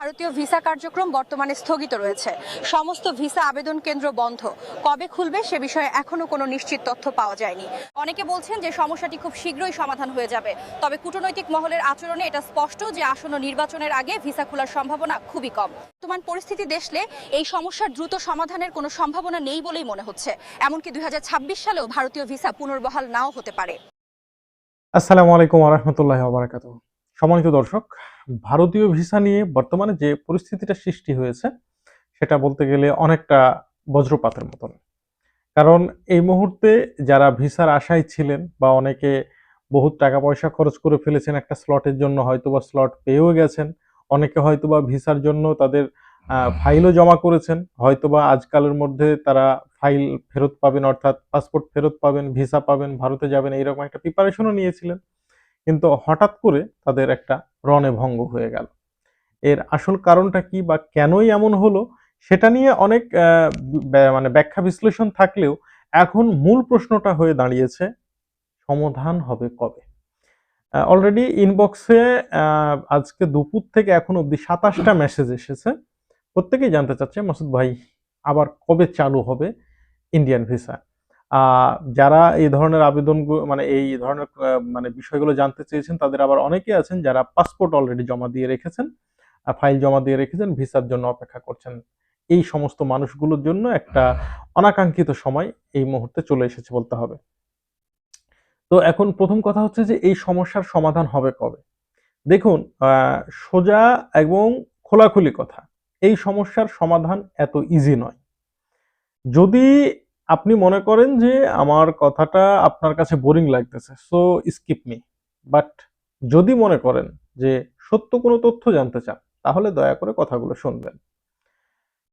ভারতীয় ভিসা কার্যক্রম বর্তমানে স্থগিত রয়েছে। সমস্ত ভিসা আবেদন কেন্দ্র বন্ধ। কবে খুলবে সে বিষয়ে এখনও কোনো নিশ্চিত তথ্য পাওয়া যায়নি। অনেকে বলছেন যে সমস্যাটি খুব শীঘ্রই সমাধান হয়ে যাবে। তবে কূটনৈতিক মহলের আচরণে এটা স্পষ্ট যে আসন্ন নির্বাচনের আগে ভিসা খোলার সম্ভাবনা খুবই কম। বর্তমান পরিস্থিতি দেখলে এই সমস্যার দ্রুত সমাধানের কোনো সম্ভাবনা নেই বলেই মনে হচ্ছে। এমনকি দুই হাজার ছাব্বিশ সালেও ভারতীয় ভিসা পুনর্বহাল নাও হতে পারে। আসসালামু আলাইকুম আরহামতুল্লাহ আবরাকাত সম্মানিত দর্শক ভারতীয় ভিসা নিয়ে বর্তমানে যে পরিস্থিতিটা সৃষ্টি হয়েছে, সেটা বলতে গেলে অনেকটা বজ্রপাতের মতন। কারণ এই মুহূর্তে যারা ভিসার আশায় ছিলেন বা অনেকে বহুত টাকা পয়সা খরচ করে ফেলেছেন একটা স্লটের জন্য, হয়তোবা স্লট পেয়েও গেছেন, অনেকে হয়তোবা ভিসার জন্য তাদের ফাইলও জমা করেছেন, হয়তোবা আজকালের মধ্যে তারা ফাইল ফেরত পাবেন, অর্থাৎ পাসপোর্ট ফেরত পাবেন, ভিসা পাবেন, ভারতে যাবেন, এইরকম একটা প্রিপারেশনও নিয়েছিলেন। কিন্তু হঠাৎ করে তাদের একটা রণে ভঙ্গ হয়ে গেল। এর আসল কারণটা কি বা কেনই এমন হলো সেটা নিয়ে অনেক মানে ব্যাখ্যা বিশ্লেষণ থাকলেও এখন মূল প্রশ্নটা হয়ে দাঁড়িয়েছে, সমাধান হবে কবে? অলরেডি ইনবক্সে আজকে দুপুর থেকে এখন অবধি সাতাশটা মেসেজ এসেছে। প্রত্যেকেই জানতে চাচ্ছে, মাসুদ ভাই, আবার কবে চালু হবে ইন্ডিয়ান ভিসা যারা এই ধরনের আবেদন মানে এই ধরনের মানে বিষয়গুলো জানতে চেয়েছেন, তাদের আবার অনেকে আছেন যারা পাসপোর্ট অলরেডি জমা দিয়ে রেখেছেন ফাইল জমা দিয়ে রেখেছেন, ভিসার জন্য অপেক্ষা করছেন। এই সমস্ত মানুষগুলোর জন্য একটা অনাকাঙ্ক্ষিত সময় এই মুহূর্তে চলে এসেছে বলতে হবে। তো এখন প্রথম কথা হচ্ছে যে, এই সমস্যার সমাধান হবে কবে? দেখুন সোজা এবং খোলাখুলি কথা, এই সমস্যার সমাধান এত ইজি নয়। যদি আপনি মনে করেন যে আমার কথাটা আপনার কাছে বোরিং লাগতেছে সো স্কিপ মি বাট যদি মনে করেন যে সত্য কোনো তথ্য জানতে চান, তাহলে দয়া করে কথাগুলো শুনবেন।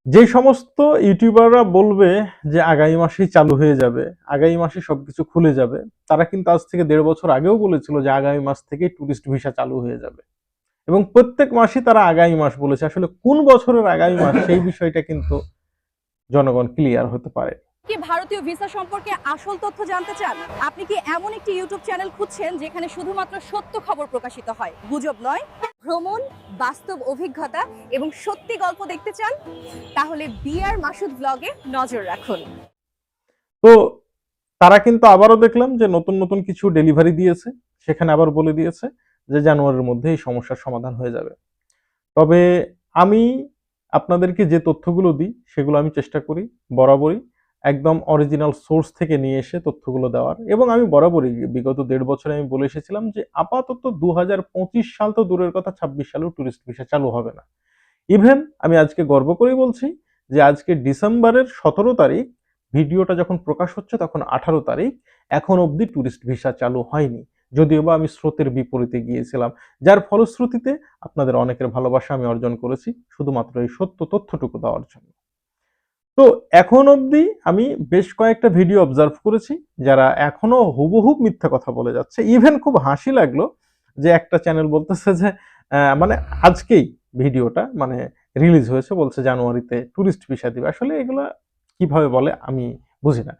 যে সমস্ত ইউটিউবাররা বলবে যে আগামী মাসেই চালু হয়ে যাবে, আগামী মাসে সবকিছু খুলে যাবে, তারা কিন্তু আজ থেকে দেড় বছর আগেও বলেছিল যে আগামী মাস থেকেই ট্যুরিস্ট ভিসা চালু হয়ে যাবে। এবং প্রত্যেক মাসই তারা আগামী মাস বলেছে। আসলে কোন বছরের আগামী মাস, সেই বিষয়টা কিন্তু জনগণ ক্লিয়ার হতে পারে কি ভারতীয় ভিসা সম্পর্কে আসল তথ্য জানতে চান? আপনি কি এমন একটি ইউটিউব চ্যানেল খুঁজছেন যেখানে শুধুমাত্র সত্য খবর প্রকাশিত হয়? গুজব নয়, ভ্রমণ, বাস্তব অভিজ্ঞতা এবং সত্যি গল্প দেখতে চান? তাহলে বিআর মাসুদ ব্লগে নজর রাখুন। তো তারা কিন্তু আবারও দেখলাম যে নতুন নতুন কিছু ডেলিভারি দিয়েছে, সেখানে আবার বলে দিয়েছে যে জানুয়ারির মধ্যে এই সমস্যার সমাধান হয়ে যাবে। তবে আমি আপনাদেরকে যে তথ্যগুলো দিই, সেগুলো আমি চেষ্টা করি, বরাবরই একদম অরিজিনাল সোর্স থেকে নিয়ে এসে তথ্যগুলো দেওয়ার। এবং আমি বরাবরই বিগত দেড় বছরে আমি বলে এসেছিলাম যে, আপাতত দু হাজার পঁচিশ সাল তো দূরের কথা, ছাব্বিশ সালেও টুরিস্ট ভিসা চালু হবে না। ইভেন আমি আজকে গর্ব করেই বলছি যে, আজকে ডিসেম্বরের সতেরো তারিখ, ভিডিওটা যখন প্রকাশ হচ্ছে তখন আঠারো তারিখ, এখন অবধি ট্যুরিস্ট ভিসা চালু হয়নি। যদিও বা আমি স্রোতের বিপরীতে গিয়েছিলাম, যার ফলশ্রুতিতে আপনাদের অনেকের ভালোবাসা আমি অর্জন করেছি, শুধুমাত্র এই সত্য তথ্যটুকু দেওয়ার জন্য। তো এখন অবধি আমি বেশ কয়েকটা ভিডিও অবজার্ভ করেছি, যারা এখনও হুবহু মিথ্যা কথা বলে যাচ্ছে। ইভেন খুব হাসি লাগল যে একটা চ্যানেল বলতেছে যে মানে আজকেই ভিডিওটা মানে রিলিজ হয়েছে, বলছে জানুয়ারিতে ট্যুরিস্ট ভিসা দিবে। আসলে এগুলো কীভাবে বলে আমি বুঝি না।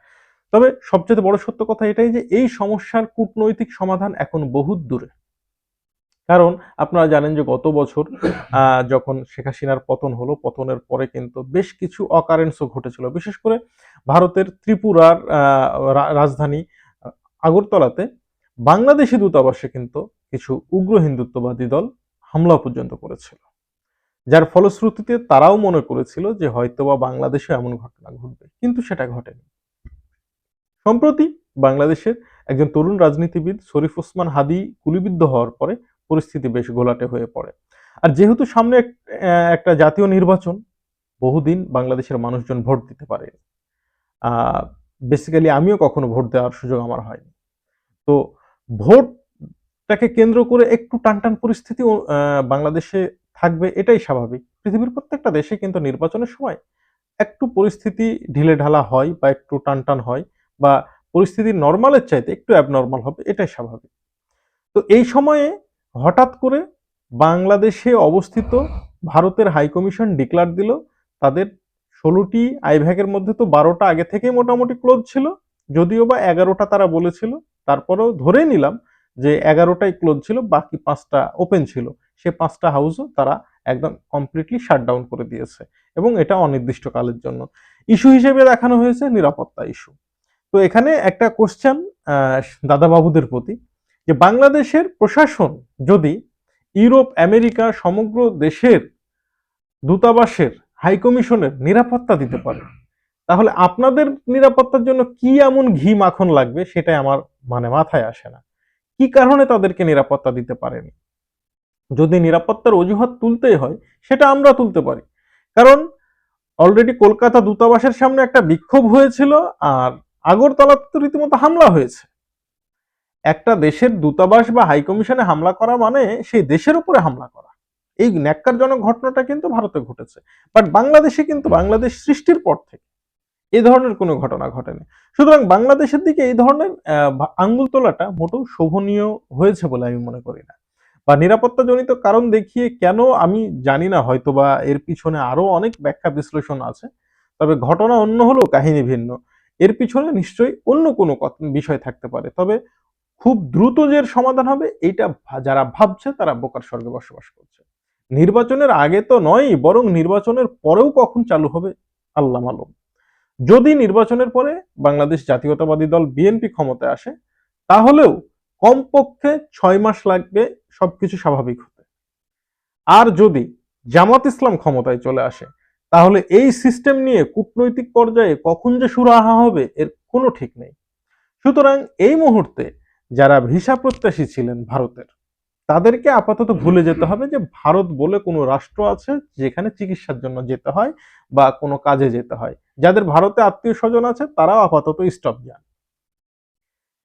তবে সবচেয়ে বড় সত্য কথা এটাই যে, এই সমস্যার কূটনৈতিক সমাধান এখন বহুত দূরে। কারণ আপনারা জানেন যে গত বছর যখন শেখ হাসিনার পতন হলো, পতনের পরে কিন্তু বেশ কিছু অকারেন্সও ঘটেছিল। বিশেষ করে ভারতের ত্রিপুরার রাজধানী আগরতলাতে বাংলাদেশি দূতাবাসে কিন্তু কিছু উগ্র হিন্দুত্ববাদী দল হামলা পর্যন্ত করেছিল। যার ফলশ্রুতিতে তারাও মনে করেছিল যে হয়তোবা বাংলাদেশে এমন ঘটনা ঘটবে, কিন্তু সেটা ঘটেনি। সম্প্রতি বাংলাদেশের একজন তরুণ রাজনীতিবিদ শরীফ ওসমান হাদি গুলিবিদ্ধ হওয়ার পরে পরিস্থিতি বেশ ঘোলাটে হয়ে পড়ে। আর যেহেতু সামনে একটা জাতীয় নির্বাচন, বহুদিন বাংলাদেশের মানুষজন ভোট দিতে পারে বেসিক্যালি আমিও কখনো ভোট দেওয়ার সুযোগ আমার হয়নি। তো ভোটটাকে কেন্দ্র করে একটু টানটান পরিস্থিতি বাংলাদেশে থাকবে এটাই স্বাভাবিক। পৃথিবীর প্রত্যেকটা দেশে কিন্তু নির্বাচনের সময় একটু পরিস্থিতি ঢিলে ঢালা হয় বা একটু টানটান হয় বা পরিস্থিতি নর্মালের চাইতে একটু অ্যাবনর্মাল হবে, এটাই স্বাভাবিক। তো এই সময়ে হঠাৎ করে বাংলাদেশে অবস্থিত ভারতের হাইকমিশন ডিক্লার দিল, তাদের ষোলোটি আইভ্যাগের মধ্যে তো বারোটা আগে থেকেই মোটামুটি ক্লোজ ছিল, যদিও বা এগারোটা তারা বলেছিল, তারপরেও ধরে নিলাম যে এগারোটাই ক্লোজ ছিল, বাকি পাঁচটা ওপেন ছিল। সে পাঁচটা হাউসও তারা একদম কমপ্লিটলি শাটডাউন করে দিয়েছে এবং এটা অনির্দিষ্টকালের জন্য। ইস্যু হিসেবে দেখানো হয়েছে নিরাপত্তা ইস্যু। তো এখানে একটা কোশ্চেন দাদাবাবুদের প্রতি। যে বাংলাদেশের প্রশাসন যদি ইউরোপ, আমেরিকা সমগ্র দেশের দূতাবাসের হাইকমিশনের নিরাপত্তা দিতে পারে, তাহলে আপনাদের নিরাপত্তার জন্য কি এমন ঘি মাখন লাগবে সেটাই আমার মানে মাথায় আসে না। কি কারণে তাদেরকে নিরাপত্তা দিতে পারেনি? যদি নিরাপত্তার অজুহাত তুলতেই হয়, সেটা আমরা তুলতে পারি। কারণ অলরেডি কলকাতা দূতাবাসের সামনে একটা বিক্ষোভ হয়েছিল আর আগরতলাতে রীতিমতো হামলা হয়েছে। একটা দেশের দূতাবাস বা হাইকমিশনে হামলা করা মানে সেই দেশের উপরে হামলা করা। এই ন্যাক্কারজনক ঘটনাটা কিন্তু ভারতে ঘটেছে। বাট বাংলাদেশে কিন্তু বাংলাদেশ সৃষ্টির পর থেকে এই ধরনের কোনো ঘটনা ঘটেনি। সুতরাং বাংলাদেশের দিকে এই ধরনের আঙ্গুল তোলাটা মোটেও শোভনীয় হয়েছে বলে আমি মনে করি না। বা নিরাপত্তাজনিত কারণ দেখিয়ে কেন আমি জানি না হয়তো বা এর পিছনে আরও অনেক ব্যাখ্যা বিশ্লেষণ আছে। তবে ঘটনা অন্য হলেও কাহিনী ভিন্ন। এর পিছনে নিশ্চয়ই অন্য কোনো বিষয় থাকতে পারে। তবে খুব দ্রুত যে সমাধান হবে, এইটা ভা- যারা ভাবছে তারা বোকার স্বর্গে বসবাস করছে। নির্বাচনের আগে তো নয় বরং নির্বাচনের পরেও কখন চালু হবে? আল্লাহ মালুম। যদি নির্বাচনের পরে বাংলাদেশ জাতীয়তাবাদী দল বিএনপি ক্ষমতায় আসে, তাহলেও কমপক্ষে ছয় মাস লাগবে সবকিছু স্বাভাবিক হতে। আর যদি জামাত ইসলাম ক্ষমতায় চলে আসে, তাহলে এই সিস্টেম নিয়ে কূটনৈতিক পর্যায়ে কখন যে সুরাহা হবে, এর কোনো ঠিক নেই। সুতরাং এই মুহূর্তে যারা ভিসা প্রত্যাশী ছিলেন ভারতের, তাদেরকে আপাতত ভুলে যেতে হবে যে ভারত বলে কোনো রাষ্ট্র আছে যেখানে চিকিৎসার জন্য যেতে হয় বা কোনো কাজে যেতে হয়। যাদের ভারতে আত্মীয় স্বজন আছে, তারাও আপাতত স্টপ যান।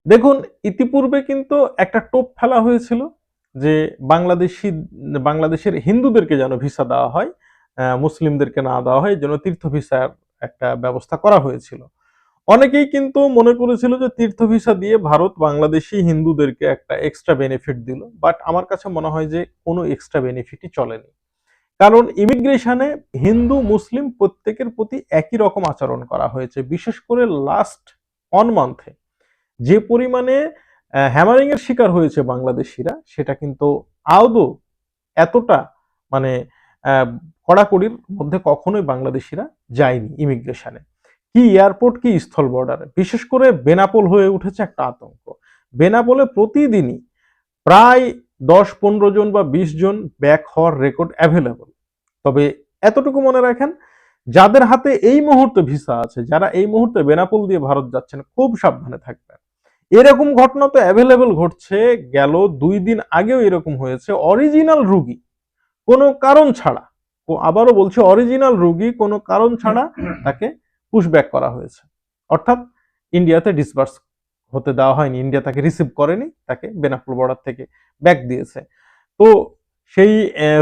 দেখুন, ইতিপূর্বে কিন্তু একটা টোপ ফেলা হয়েছিল যে বাংলাদেশি, বাংলাদেশের হিন্দুদেরকে যেন ভিসা দেওয়া হয় মুসলিমদেরকে না দেওয়া হয়, যেন তীর্থ ভিসার একটা ব্যবস্থা করা হয়েছিল। অনেকেই কিন্তু মনে করেছিল যে তীর্থ ভিসা দিয়ে ভারত বাংলাদেশি হিন্দুদেরকে একটা এক্সট্রা বেনিফিট দিল বাট আমার কাছে মনে হয় যে কোনো এক্সট্রা বেনিফিটই চলেনি। কারণ ইমিগ্রেশনে হিন্দু, মুসলিম প্রত্যেকের প্রতি একই রকম আচরণ করা হয়েছে, বিশেষ করে লাস্ট অন মান্থে যে পরিমাণে হ্যামারিং এর শিকার হয়েছে বাংলাদেশিরা, সেটা কিন্তু আদৌ এতটা মানে কড়াকড়ির মধ্যে কখনোই বাংলাদেশিরা যায়নি ইমিগ্রেশনে কি এয়ারপোর্ট, কি স্থল বর্ডারে বিশেষ করে বেনাপোল হয়ে উঠেছে একটা আতঙ্ক। বেনাপোলে প্রতিদিনই প্রায় দশ, পনেরো জন বা বিশ জন ব্যাক হওয়ার রেকর্ড অ্যাভেলেবল তবে এতটুকু মনে রাখেন, যাদের হাতে এই মুহূর্তে ভিসা আছে, যারা এই মুহূর্তে বেনাপোল দিয়ে ভারত যাচ্ছেন, খুব সাবধানে থাকবেন। এরকম ঘটনা তো অ্যাভেলেবল ঘটছে, গেল দুই দিন আগেও এরকম হয়েছে। অরিজিনাল রুগী, কোনো কারণ ছাড়া আবারও বলছে অরিজিনাল রুগী, কোনো কারণ ছাড়া তাকে পুশব্যাক করা হয়েছে। অর্থাৎ ইন্ডিয়াতে ডিসবার্স হতে দেওয়া হয়নি ইন্ডিয়া তাকে রিসিভ করেনি, তাকে বেনাপুল বর্ডার থেকে ব্যাক দিয়েছে। তো সেই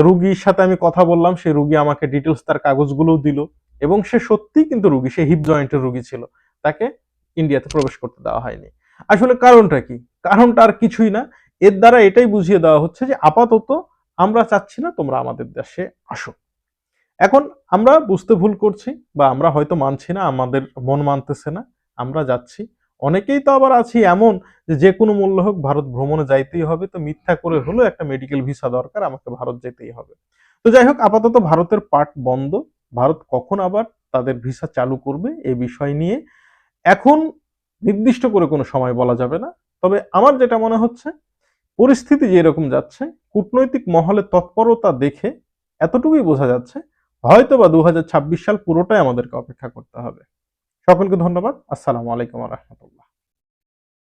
রুগীর সাথে আমি কথা বললাম, সেই রুগী আমাকে ডিটেলস তার কাগজগুলোও দিল এবং সে সত্যিই কিন্তু রুগী, সে হিপ জয়েন্টের রুগী ছিল, তাকে ইন্ডিয়াতে প্রবেশ করতে দেওয়া হয়নি। আসলে কারণটা কি? কারণটা আর কিছুই না, এর দ্বারা এটাই বুঝিয়ে দেওয়া হচ্ছে যে আপাতত আমরা চাচ্ছি না তোমরা আমাদের দেশে আসো। এখন আমরা বুঝতে ভুল করছি বা আমরা হয়তো মানছি না, আমাদের মন মানতেছে না, আমরা যাচ্ছি। অনেকেই তো আবার আছি এমন যে যে কোনো মূল্য হোক ভারত ভ্রমণে যাইতেই হবে। তো মিথ্যা করে হলেও একটা মেডিকেল ভিসা দরকার, আমাকে ভারত যেতেই হবে। তো যাই হোক, আপাতত ভারতের পার্ট বন্ধ। ভারত কখন আবার তাদের ভিসা চালু করবে এই বিষয় নিয়ে এখন নির্দিষ্ট করে কোনো সময় বলা যাবে না। তবে আমার যেটা মনে হচ্ছে, পরিস্থিতি যেরকম যাচ্ছে, কূটনৈতিক মহলে তৎপরতা দেখে এতটুকুই বোঝা যাচ্ছে হয়তো বা দু হাজার ছাব্বিশ সাল পুরোটাই আমাদেরকে অপেক্ষা করতে হবে। সকলকে ধন্যবাদ। আসসালামু আলাইকুম রহমতুল্লাহ।